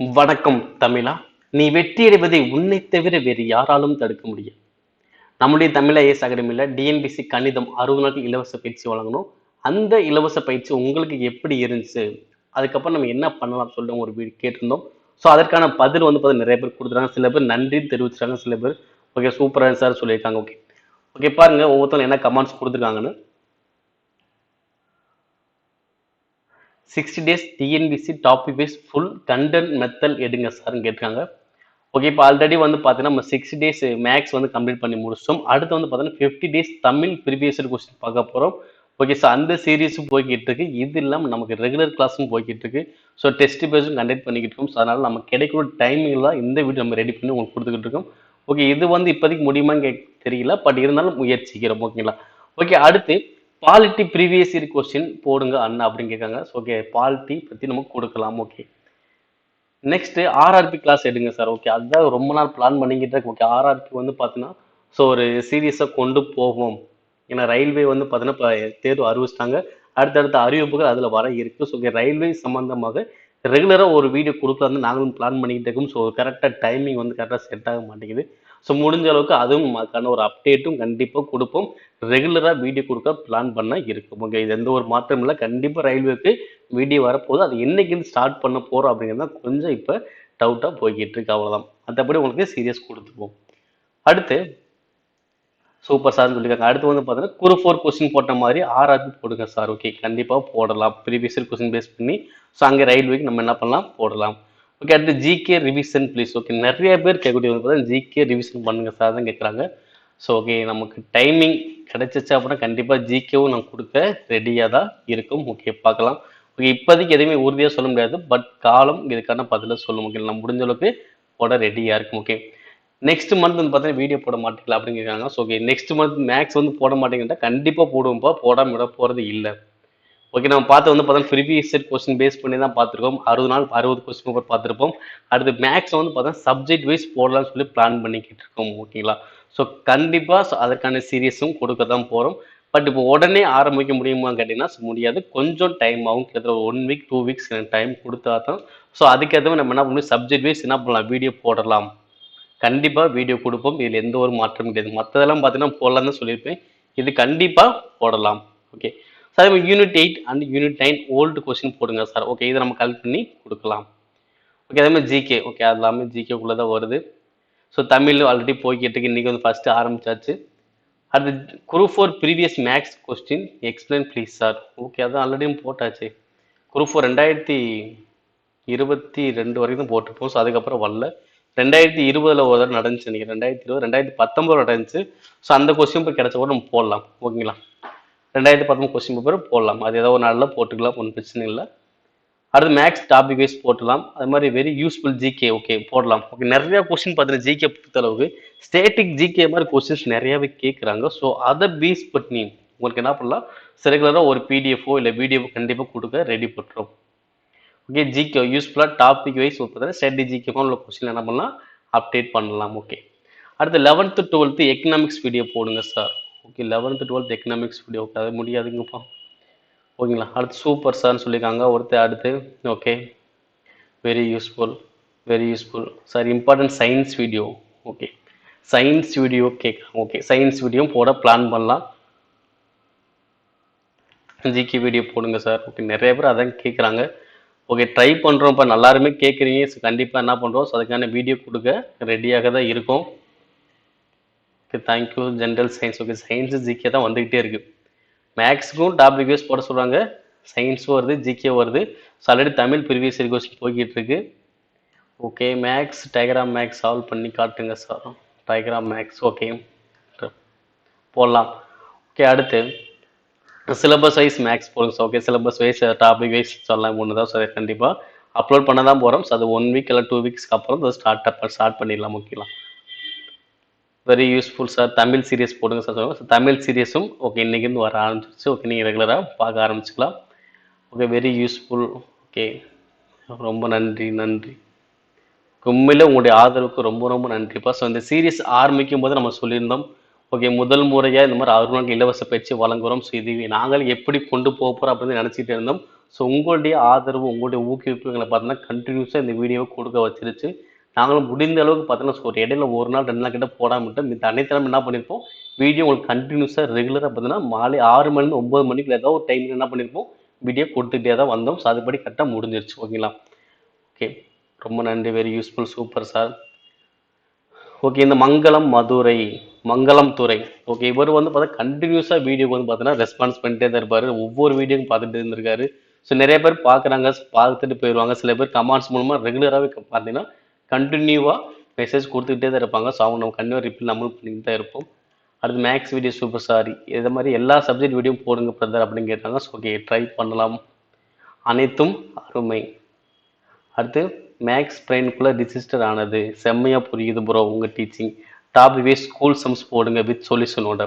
வணக்கம் தமிழா. நீ வெற்றியடைவதை உன்னை தவிர வேறு யாராலும் தடுக்க முடியும் நம்முடைய தமிழ ஐஎஸ் அகாடமியில் டிஎன்பிசி கணிதம் அறுபது நாட்கள் இலவச பயிற்சி வழங்கணும். அந்த இலவச பயிற்சி உங்களுக்கு எப்படி இருந்துச்சு? அதுக்கப்புறம் நம்ம என்ன பண்ணலாம் சொல்லிட்டு ஒரு வீடு கேட்டிருந்தோம். ஸோ அதற்கான பதில் வந்து பார்த்தா நிறைய பேர் கொடுத்துருக்காங்க. சில பேர் நன்றி தெரிவிச்சிருக்காங்க. சில பேர் ஓகே சூப்பராக சார் சொல்லியிருக்காங்க. ஓகே. ஓகே பாருங்க ஒவ்வொருத்தவங்க என்ன கமெண்ட்ஸ் கொடுத்துருக்காங்கன்னு. Sixty days TNPSC topic wise full content method எடுங்க சார்னு கேட்டிருக்காங்க. ஓகே இப்போ ஆல்ரெடி வந்து பார்த்தீங்கன்னா நம்ம சிக்ஸ்டி டேஸ் மேக்ஸ் வந்து கம்ப்ளீட் பண்ணி முடிச்சோம். அடுத்து வந்து பார்த்தீங்கன்னா fifty days Tamil previous question பார்க்க போகிறோம் ஓகே ஸோ அந்த சீரீஸும் போய்கிட்டு இருக்கு. இது இல்லாமல் நமக்கு ரெகுலர் கிளாஸும் போய்கிட்டு இருக்கு. ஸோ டெஸ்ட் பேஸும் கண்டக்ட் பண்ணிக்கிட்டு இருக்கோம். ஸோ அதனால் நம்ம கிடைக்கிற டைமிங் தான் இந்த வீடியோ நம்ம ரெடி பண்ணி உங்களுக்கு கொடுத்துக்கிட்டு இருக்கோம். ஓகே இது வந்து இப்போதைக்கு முடியுமான்னு கே தெரியல. பட் இருந்தாலும் முயற்சிக்கிறோம். ஓகேங்களா ஓகே அடுத்து பாலிட்டி ப்ரீவியஸ் இயர் கொஸ்டின் போடுங்க அண்ணா அப்படின்னு கேட்காங்க. ஸோ ஓகே பாலிட்டி பற்றி நம்ம கொடுக்கலாம். ஓகே நெக்ஸ்ட்டு ஆர்ஆர்பி கிளாஸ் எடுங்க சார் ஓகே அதுதான் ரொம்ப நாள் பிளான் பண்ணிக்கிட்டு இருக்கு ஓகே ஆர்ஆர்பி வந்து பார்த்தீங்கன்னா ஸோ ஒரு சீரியஸாக கொண்டு போவோம் ஏன்னா ரயில்வே வந்து பார்த்தீங்கன்னா இப்போ தேர்வு அறிவிச்சிட்டாங்க. அடுத்தடுத்த அறிவிப்புகள் அதில் வர இருக்குது ஸோ ஓகே ரயில்வே சம்மந்தமாக ரெகுலராக ஒரு வீடியோ கொடுக்கலான்னு நாங்களும் பிளான் பண்ணிக்கிட்டு இருக்கோம். ஸோ கரெக்டாக டைமிங் வந்து கரெக்டாக செட் ஆக மாட்டேங்குது. ஸோ முடிஞ்ச அளவுக்கு அதுவும் அதுக்கான ஒரு அப்டேட்டும் கண்டிப்பாக கொடுப்போம். ரெகுலராக வீடியோ கொடுக்க பிளான் பண்ண இருக்கும். ஓகே இது எந்த ஒரு மாற்றம் இல்லை. கண்டிப்பாக ரயில்வேக்கு வீடியோ வரப்போகுது. அது என்னைக்குன்னு ஸ்டார்ட் பண்ண போகிறோம் அப்படிங்கிறது தான் கொஞ்சம் இப்போ டவுட்டாக போய்கிட்டு இருக்கு. அவ்வளோதான் மற்றபடி உங்களுக்கு சீரியஸ் கொடுத்துருவோம். அடுத்து சூப்பர் சார்னு சொல்லியிருக்காங்க. அடுத்து வந்து பார்த்தீங்கன்னா குரு ஃபோர் கொஸ்டின் போட்ட மாதிரி ஆர்ஆர்பி போடுங்க சார் ஓகே கண்டிப்பாக போடலாம். ப்ரீவியஸ் கொஸ்டின் பேஸ் பண்ணி ஸோ அங்கே ரயில்வேக்கு நம்ம என்ன பண்ணலாம்? போடலாம். ஓகே அடுத்து ஜிகே ரிவிஷன் ப்ளீஸ் ஓகே நிறைய பேர் கேட்கக்கூடிய வந்து பார்த்தீங்கன்னா ஜிகே ரிவிஷன் பண்ணுங்க சார் தான் கேட்குறாங்க. ஸோ ஓகே நமக்கு டைமிங் கிடைச்சிச்சு அப்படின்னா கண்டிப்பாக ஜிகேவும் நான் கொடுக்க ரெடியாக தான் இருக்கும். ஓகே பார்க்கலாம். ஓகே இப்போதைக்கு எதுவுமே உறுதியாக சொல்ல முடியாது பட் காலம் இதுக்கான பதிலை சொல்லும். ஓகே நம்ம முடிஞ்ச அளவுக்கு போட ரெடியாக இருக்கும். ஓகே நெக்ஸ்ட் மந்த் வந்து பார்த்தீங்கன்னா வீடியோ போட மாட்டீங்களா அப்படின்னு கேட்குறாங்க. So okay next month maths வந்து போட மாட்டேங்கிட்டா கண்டிப்பாக போடுவோம்ப்பா. போடாமல் விட போகிறது இல்லை. ஓகே நம்ம பார்த்து வந்து பார்த்தா ஃப்ரீ செட் கொஸ்டின் பேஸ் பண்ணி தான் பார்த்துருக்கோம். அறுபது நாள் அறுபது கொஸ்டின் பேப்பர் பார்த்துருப்போம். அடுத்து மேக்ஸ் வந்து பார்த்தா சப்ஜெக்ட் வைஸ் போடலாம்னு சொல்லி பிளான் பண்ணிக்கிட்டு இருக்கோம் ஓகேங்களா ஸோ கண்டிப்பாக அதற்கான சீரியஸும் கொடுக்க தான் போகிறோம் பட் இப்போ உடனே ஆரம்பிக்க முடியுமான்னு கேட்டிங்கன்னா முடியாது. கொஞ்சம் டைம் ஆகும். கிட்டத்தட்ட one week two weeks time கொடுத்தா தான். ஸோ அதுக்கேற்ற மாதிரி நம்ம என்ன பண்ணணும் சப்ஜெக்ட் வைஸ் என்ன பண்ணலாம்? வீடியோ போடலாம். கண்டிப்பாக வீடியோ கொடுப்போம். இதில் எந்த ஒரு மாற்றமும் கிடையாது. மற்றதெல்லாம் பார்த்தீங்கன்னா போடலாம் தான் சொல்லியிருப்பேன். இது கண்டிப்பாக போடலாம். Okay sir unit eight and unit nine old question போடுங்க சார் ஓகே இதை நம்ம கலெக்ட் பண்ணி கொடுக்கலாம். ஓகே அதே மாதிரி ஜிகே ஓகே அது எல்லாமே ஜிகேக்குள்ளே தான் வருது. ஸோ தமிழ் ஆல்ரெடி போய்கிட்டு இருக்கு இன்றைக்கி வந்து ஃபஸ்ட்டு ஆரம்பிச்சாச்சு. அடுத்து group four previous maths question explain please sir okay அதான் ஆல்ரெடியும் போட்டாச்சு. குரூப் ஃபோர் ரெண்டாயிரத்தி இருபத்தி ரெண்டு வரைக்கும் போட்டிருப்போம். ஸோ அதுக்கப்புறம் வரல. ரெண்டாயிரத்தி இருபதில் ஒரு தடவை நடந்துச்சு நினைக்கிறேன் ரெண்டாயிரத்தி இருபது ரெண்டாயிரத்தி பத்தொம்பது நடந்துச்சு. ஸோ அந்த கொஸ்டின் போய் கிடச்ச கூட நம்ம போடலாம். ஓகேங்களா ரெண்டாயிரத்தி பத்தொம்பது கொஸ்டின் பேப்பர் போடலாம். அது ஏதோ ஒரு நாளில் போட்டுக்கலாம் ஒன்றும் பிரச்சனை இல்லை. அடுத்து மேக்ஸ் டாபிக் வைஸ் போட்டலாம். அது மாதிரி வெரி யூஸ்ஃபுல் ஜிகே ஓகே போடலாம். ஓகே நிறையா கொஸ்டின் பார்த்தீங்கன்னா ஜிகே பொறுத்தளவுக்கு ஸ்டேட்டிக் ஜிகே மாதிரி கொஸ்டின்ஸ் நிறையாவே கேட்குறாங்க ஸோ அதை பேஸ் பண்ணி உங்களுக்கு என்ன பண்ணலாம்? ரெகுலராக ஒரு பிடிஎஃபோ இல்லை வீடியோவோ கண்டிப்பாக கொடுக்க ரெடி பண்ணுறோம் ஓகே ஜிகே யூஸ்ஃபுல்லாக டாபிக் வைஸ் பார்த்தீங்கன்னா ஸ்டடி ஜிகேமா உள்ள கொஸ்டின் என்ன பண்ணலாம்? அப்டேட் பண்ணலாம். ஓகே அடுத்து லெவன்த்து டுவெல்த்து எக்கனாமிக்ஸ் வீடியோ போடுங்க sir okay eleventh twelfth economics video okay அது முடியாதுங்கப்பா. ஓகேங்களா? அடுத்து சூப்பர் சார்னு சொல்லியிருக்காங்க. ஒருத்தர் அடுத்து okay very useful very useful sir important science video okay science video கேட்குறாங்க ஓகே சயின்ஸ் வீடியோ போட பிளான் பண்ணலாம். ஜிகே வீடியோ போடுங்க சார் ஓகே நிறைய பேர் அதான் கேட்குறாங்க. ஓகே ட்ரை பண்ணுறோம் இப்போ எல்லாருமே கேட்குறீங்க. ஸோ கண்டிப்பாக என்ன பண்ணுறோம் ஸோ அதுக்கான வீடியோ கொடுக்க ரெடியாக தான் இருக்கும். Okay thank you general science okay science GK தான் வந்துக்கிட்டே இருக்குது மேக்ஸுக்கும் டாபிக் வைஸ் போட சொல்கிறாங்க சயின்ஸும் வருது ஜிகே வருது. So already Tamil previous question போய்கிட்டு இருக்கு. Okay maths diagram maths solve பண்ணி காட்டுங்க சார் டயக்ராம் மேக்ஸ் ஓகே போடலாம். ஓகே அடுத்து சிலபஸ் வைஸ் மேக்ஸ் போடுங்க sir okay syllabus wise topic wise சொல்லலாம் ஒன்று தான் சார் கண்டிப்பாக அப்லோட் பண்ண தான் போகிறோம் ஸோ அது ஒன் வீக் இல்லை டூ வீக்ஸ்க்கு அப்புறம் ஸ்டார்ட் ஸ்டார்ட் பண்ணிடலாம். ஓகேலாம் very useful sir Tamil series போடுங்க சார் சொல்லுங்கள் தமிழ் சீரியஸும் ஓகே இன்றைக்கிருந்து வர ஆரம்பிச்சிருச்சு. ஓகே நீங்கள் ரெகுலராக பார்க்க ஆரம்பிச்சுக்கலாம். ஓகே வெரி யூஸ்ஃபுல் ஓகே ரொம்ப நன்றி நன்றி. கும்மையில் உங்களுடைய ஆதரவுக்கு ரொம்ப ரொம்ப நன்றிப்பா ஸோ இந்த சீரியஸ் ஆரம்பிக்கும் போது நம்ம சொல்லியிருந்தோம். ஓகே முதல் முறையாக இந்த மாதிரி அறுபது இலவச பயிற்சி வழங்குகிறோம் ஸோ இது நாங்கள் எப்படி கொண்டு போக போகிறோம் அப்படின்னு நினச்சிட்டு இருந்தோம். ஸோ உங்களுடைய ஆதரவு உங்களுடைய ஊக்குவிப்புகளை பார்த்தீங்கன்னா கண்டினியூஸாக இந்த வீடியோவை கொடுக்க வச்சிருச்சு. நாங்களும் முடிந்த அளவுக்கு பார்த்தீங்கன்னா ஸோ ஒரு இடையில ஒரு நாள் ரெண்டு நாள் கிட்ட போடாம விட்டு இந்த அனைத்திலும் என்ன பண்ணியிருப்போம் வீடியோ உங்களுக்கு கண்டினியூஸாக ரெகுலராக பார்த்தீங்கன்னா மாலை ஆறு மணிலேருந்து ஒம்பது மணிக்கு ஏதாவது ஒரு டைமில் என்ன பண்ணியிருப்போம் வீடியோ கொடுத்துட்டே தான் வந்தோம். ஸோ அதுபடி கரெக்டாக முடிஞ்சிருச்சு. ஓகேங்களா ஓகே ரொம்ப நன்றி. Very useful super sir okay இந்த மங்களம் மதுரை மங்களம் துறை. ஓகே இவர் வந்து பார்த்தா கண்டினியூஸாக வீடியோக்கு வந்து பார்த்தீங்கன்னா ரெஸ்பான்ஸ் பண்ணிட்டே தான் இருப்பார். ஒவ்வொரு வீடியோவும் பார்த்துட்டு இருந்திருக்காரு. ஸோ நிறைய பேர் பார்க்குறாங்க பார்த்துட்டு போயிடுவாங்க சில பேர் கமெண்ட்ஸ் மூலமாக ரெகுலராகவே பார்த்தீங்கன்னா கண்டினியூவாக மெசேஜ் கொடுத்துக்கிட்டே தான் இருப்பாங்க. ஸோ அவங்க நம்ம கண்டிப்பாக ரிப்ளை நம்மளும் பண்ணிட்டு தான் இருப்போம். அடுத்து மேக்ஸ் வீடியோ சூப்பர் சாரி இது மாதிரி எல்லா சப்ஜெக்ட் வீடியோ போடுங்க பிரதர் அப்படின்னு கேட்டாங்க. ஸோ ஓகே ட்ரை பண்ணலாம். அனைத்தும் அருமை. அடுத்து மேக்ஸ் பிரெயினுக்குள்ளே ரிஜிஸ்டர் ஆனது. செம்மையாக புரியுது ப்ரோ உங்கள் teaching topic wise school sums போடுங்க வித் சொல்யூஷனோட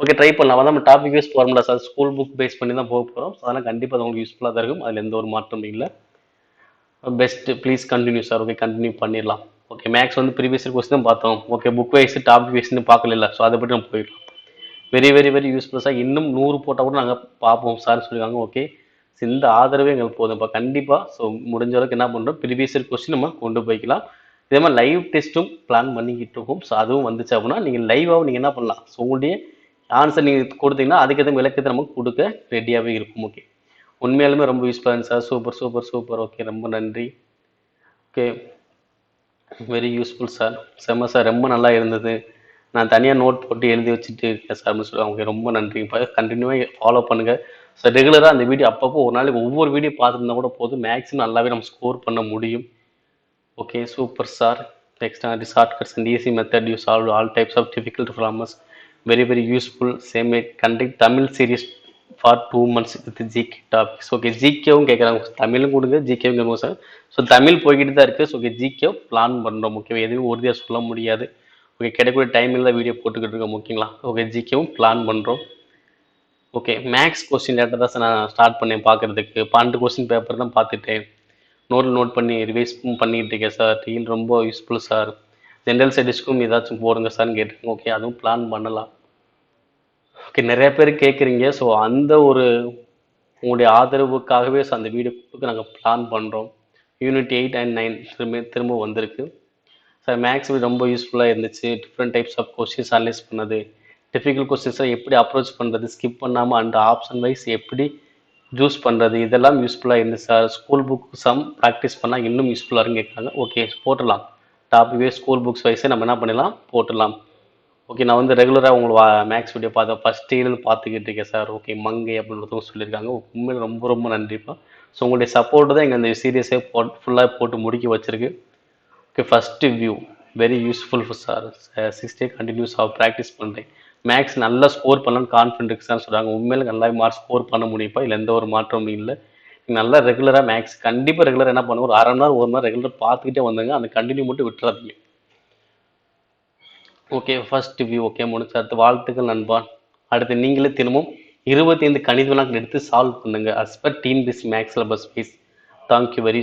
ஓகே ட்ரை பண்ணலாம். அதான் நம்ம டாபிக் வைஸ் போகிறோம்ல சார் ஸ்கூல் புக் பேஸ் பண்ணி தான் போக போகிறோம் ஸோ அதெல்லாம் கண்டிப்பாக அது உங்களுக்கு யூஸ்ஃபுல்லாக தான் இருக்கும். அதில் எந்த ஒரு மாற்றமும் இல்லை. Best please continue sir okay continue பண்ணிடலாம். ஓகே மேக்ஸ் வந்து ப்ரீவியஸ் கொஸ்டின் தான் பார்த்தோம். ஓகே புக் வைஸ் டாபிக் வைஸ்னு பார்க்கல ஸோ அதை பற்றி நம்ம போயிடலாம். Very very very useful sir இன்னும் நூறு போட்டால் கூட நாங்கள் பார்ப்போம் சார் சொல்லியிருக்காங்க. ஓகே இந்த ஆதரவே எங்களுக்கு போதும். இப்போ கண்டிப்பாக ஸோ முடிஞ்ச அளவுக்கு என்ன பண்ணுறோம்? ப்ரீவியஸ் கொஸ்டின் நம்ம கொண்டு போய்க்கலாம். இதே மாதிரி லைவ் டெஸ்ட்டும் பிளான் பண்ணிக்கிட்டு இருக்கும். ஸோ அதுவும் வந்துச்சு அப்படின்னா நீங்கள் லைவாக நீங்கள் என்ன பண்ணலாம்? ஸோ உங்களுடைய ஆன்சர் நீங்கள் கொடுத்தீங்கன்னா அதுக்கேற்ற விளக்கத்தை நமக்கு கொடுக்க ரெடியாகவே இருக்கும். ஓகே உண்மையாலுமே ரொம்ப யூஸ்ஃபுல்லாக இருந்துச்சு sir. Super super super okay ரொம்ப நன்றி. ஓகே வெரி யூஸ்ஃபுல் சார் செம்ம சார் ரொம்ப நல்லா இருந்தது. நான் தனியாக நோட் போட்டு எழுதி வச்சுட்டு இருக்கேன் சார் அப்படின்னு சொல்லுவாங்க ஓகே ரொம்ப நன்றி கண்டினியூவாக ஃபாலோ பண்ணுங்கள் ஸோ ரெகுலராக அந்த வீடியோ அப்பப்போ ஒரு நாளைக்கு ஒவ்வொரு வீடியோ பார்த்துருந்தா கூட போதும். மேக்ஸிமம் நல்லாவே நம்ம ஸ்கோர் பண்ண முடியும். Okay super sir next the shortcuts and easy method you solve all types of difficult problems very very useful same conduct Tamil series for two months with GK topics okay ஜிகேவும் கேட்குறாங்க தமிழும் கொடுங்க ஜிகேவும் கேட்குங்க sir so Tamil போய்கிட்டு தான் இருக்குது so okay GK plan பண்ணுறோம் முக்கியம் எதுவும் உறுதியாக சொல்ல முடியாது. ஓகே கிடைக்கக்கூடிய டைமில் தான் வீடியோ போட்டுக்கிட்டு இருக்கோம் ஓகேங்களா ஓகே ஜிகேவும் பிளான் பண்ணுறோம் ஓகே மேக்ஸ் கொஸ்டின் லேட்டர் தான் சார் நான் ஸ்டார்ட் பண்ணேன் பார்க்குறதுக்கு பன்னெண்டு கொஸ்டின் பேப்பர் தான் பார்த்துட்டேன். நோட் நோட் பண்ணி ரிவைஸ் பண்ணிக்கிட்டு இருக்கேன் சார் டீல் ரொம்ப யூஸ்ஃபுல் சார் ஜென்ரல் ஸ்டடிஸ்க்கும் ஏதாச்சும் போடுங்க சார்னு கேட்டிருக்கேன். ஓகே அதுவும் பிளான் பண்ணலாம். ஓகே நிறைய பேர் கேட்குறீங்க ஸோ அந்த ஒரு உங்களுடைய ஆதரவுக்காகவே ஸோ அந்த வீடியோக்கு நாங்கள் பிளான் பண்ணுறோம் யூனிட் எயிட் அண்ட் நைன் திரும்ப திரும்ப வந்திருக்கு. சார் மேக்ஸ் ரொம்ப யூஸ்ஃபுல்லாக இருந்துச்சு. Different types of questions analyse பண்ணது. டிஃபிகல்ட் கொஸ்டின்ஸை எப்படி அப்ரோச் பண்ணுறது ஸ்கிப் பண்ணாமல் அண்ட் ஆப்ஷன் வைஸ் எப்படி ஜூஸ் பண்ணுறது இதெல்லாம் யூஸ்ஃபுல்லாக இருந்துச்சு. Sir school book some practice பண்ணால் இன்னும் யூஸ்ஃபுல்லாக இருக்குன்னு கேட்குறாங்க okay top topic school books வைஸே நம்ம என்ன பண்ணலாம் போட்டலாம் ஓகே நான் வந்து ரெகுலராக உங்களை மேக்ஸ் வீடியோ பார்த்தேன் ஃபஸ்ட் இயர்லேருந்து பார்த்துக்கிட்டு இருக்கேன் சார் ஓகே மங்கை அப்படின்றதும் சொல்லியிருக்காங்க. உண்மையில் ரொம்ப ரொம்ப நன்றிப்பா ஸோ உங்களுடைய சப்போர்ட் தான் எங்கள் அந்த சீரியஸே போட் ஃபுல்லாக போட்டு முடிக்க வச்சிருக்கு. Okay first view very useful sir six day continues of practice பண்ணுறேன் மேக்ஸ் நல்லா ஸ்கோர் பண்ணலான்னு கான்ஃபிடென்ட் இருக்கு சார் சொல்கிறாங்க உண்மையில நல்லா மார்க் ஸ்கோர் பண்ண முடியுப்பா இல்லை எந்த ஒரு மாற்றமும் இல்லை. நல்லா ரெகுலராக மேக்ஸ் கண்டிப்பாக ரெகுலராக என்ன பண்ணுவோம் ஒரு அரை மணி நேரம் ஒரு மணி நேரம் ரெகுலராக பார்த்துக்கிட்டே வந்தாங்க அந்த கண்டினியூ மட்டும் விட்டுறாதீங்க. ஓகே ஃபர்ஸ்ட் வியூ ஓகே முடிச்சு அடுத்து வாழ்த்துக்கள் நண்பான் அடுத்து நீங்களே தினமும் இருபத்தி ஐந்து வினாக்கள் எடுத்து சால்வ் பண்ணுங்க. As per TNPSC maths syllabus fees thank you very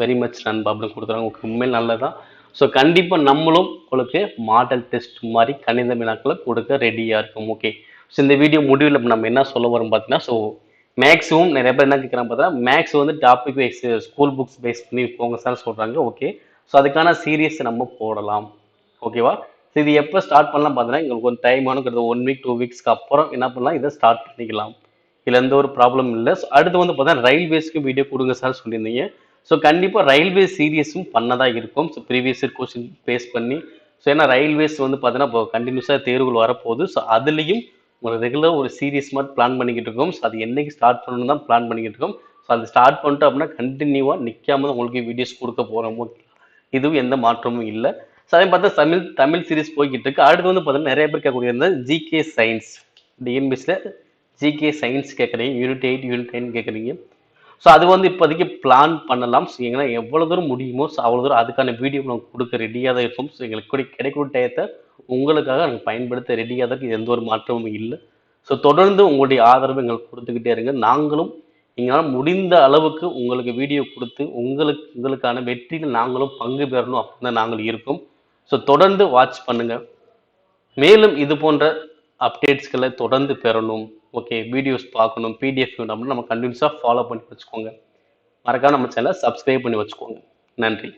very much நண்பா. அப்படின்னு கொடுத்துறாங்க. ஓகே உண்மையில் நல்லதான் ஸோ கண்டிப்பாக நம்மளும் உங்களுக்கு மாடல் டெஸ்ட் மாதிரி கணித வினாக்களை கொடுக்க ரெடியாக இருக்கும். ஓகே ஸோ இந்த வீடியோ முடிவில் நம்ம என்ன சொல்ல வரோம் பார்த்தீங்கன்னா ஸோ மேக்ஸிமம் நிறைய பேர் என்ன கேட்குறாங்க பார்த்தீங்கன்னா மேக்ஸ் வந்து topic wise school books base பண்ணி போங்க சார் சொல்கிறாங்க ஓகே ஸோ அதுக்கான சீரியஸ் நம்ம போடலாம். ஓகேவா இது எப்போ ஸ்டார்ட் பண்ணலாம் பார்த்தீங்கன்னா எங்களுக்கு ஒரு டைம் ஆனுங்கிறது ஒன் வீக் டூ வீக்ஸ்க்கு அப்புறம் என்ன பண்ணலாம் இதை ஸ்டார்ட் பண்ணிக்கலாம். இதில் எந்த ஒரு ப்ராப்ளம் இல்லை. ஸோ அடுத்து வந்து பார்த்தீங்கன்னா ரயில்வேஸ்க்கு வீடியோ கொடுங்க சார் சொல்லியிருந்தீங்க. ஸோ கண்டிப்பாக ரயில்வே சீரியஸும் பண்ணதாக இருக்கும். So previous year question base பண்ணி. ஸோ ஏன்னா ரயில்வேஸ் வந்து பார்த்தீங்கன்னா இப்போ கண்டினியூஸாக தேர்வுகள் வரப்போகுது. ஸோ அதுலேயும் ஒரு ரெகுலர் ஒரு சீரியஸ் மாதிரி பிளான் பண்ணிக்கிட்டு இருக்கோம். ஸோ அது என்றைக்கு ஸ்டார்ட் பண்ணணும் தான் பிளான் பண்ணிக்கிட்டு இருக்கோம். ஸோ அது ஸ்டார்ட் பண்ணிட்டோம் அப்படின்னா கண்டினியூவாக நிற்காம உங்களுக்கு வீடியோஸ் கொடுக்க போகிறோம் இதுவும் எந்த மாற்றமும் இல்லை. ஸோ அதே பார்த்தா தமிழ் தமிழ் சீரிஸ் போய்கிட்டு இருக்கு. அடுத்து வந்து பார்த்தீங்கன்னா நிறைய பேர் கேட்கக்கூடிய ஜிகே சயின்ஸ் டிஎன்பிஎஸ்சில் ஜிகே சயின்ஸ் கேட்குறீங்க. யூனிட் எயிட் யூனிட் நைன் கேட்குறீங்க. ஸோ அது வந்து இப்போதைக்கு பிளான் பண்ணலாம். ஸோ எங்கன்னா எவ்வளோ தூரம் முடியுமோ ஸோ அவ்வளோ தூரம் அதுக்கான வீடியோ நாங்கள் கொடுக்க ரெடியாக தான் இருக்கும். ஸோ எங்களுக்கு கூட கிடைக்கிற டயத்தை உங்களுக்காக நாங்கள் பயன்படுத்த ரெடியாக தான் எந்த ஒரு மாற்றமும் இல்லை. ஸோ தொடர்ந்து உங்களுடைய ஆதரவு எங்களுக்கு கொடுத்துக்கிட்டே இருங்க. நாங்களும் எங்களால் முடிந்த அளவுக்கு உங்களுக்கு வீடியோ கொடுத்து உங்களுக்கு உங்களுக்கான வெற்றியில் நாங்களும் பங்கு பெறணும் அப்படின்னு தான் நாங்கள் இருக்கோம். ஸோ தொடர்ந்து வாட்ச் பண்ணுங்கள் மேலும் இது போன்ற அப்டேட்ஸ்களை தொடர்ந்து பெறணும். ஓகே வீடியோஸ் பார்க்கணும் பிடிஎஃப் வேணும் நம்ம கண்டினியூஸாக ஃபாலோ பண்ணி வச்சுக்கோங்க. மறக்காம நம்ம சேனலை சப்ஸ்கிரைப் பண்ணி வச்சுக்கோங்க. நன்றி.